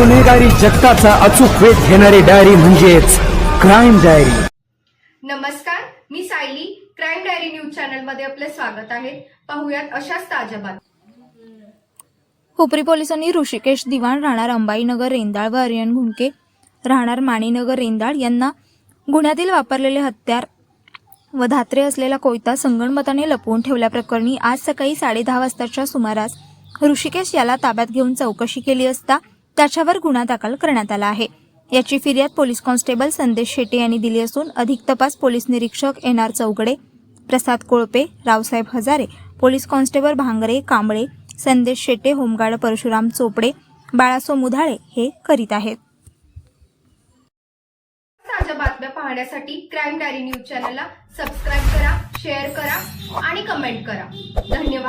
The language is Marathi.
गुन्हेगारी जगताचा अचूक वेध घेणारी डायरी म्हणजेच क्राईम डायरी. नमस्कार मी सायली. क्राईम डायरी न्यूज चॅनलमध्ये आपले स्वागत आहे. पाहुयात अशाच ताज्या बातम्या. हुपरी पोलिसांनी ऋषिकेश दिवाण राहणार अंबाईनगर रेंदाळ व आर्यन घुंके राहणार माणीनगर रेंदाळ यांना गुन्ह्यातील वापरलेले हत्यार व धात्रे असलेला कोयता संगणमताने लपवून ठेवल्याप्रकरणी आज सकाळी साडेदहा वाजताच्या सुमारास ऋषिकेश याला ताब्यात घेऊन चौकशी केली असता त्याच्यावर गुन्हा दाखल करण्यात आला आहे. याची फिर्याद पोलीस कॉन्स्टेबल संदेश शेटे यांनी दिली असून अधिक तपास पोलीस निरीक्षक N R Chougade Prasad Kolpe Raosaheb Hazare police constable Bhangare Kamble Sandesh Shete home guard Parshuram Chopade Balaso Mudhale हे करीत आहेत. ताज्या बातम्या पाहण्यासाठी क्राईम डायरी न्यूज चॅनलला सबस्क्राईब करा शेअर करा आणि कमेंट करा. धन्यवाद.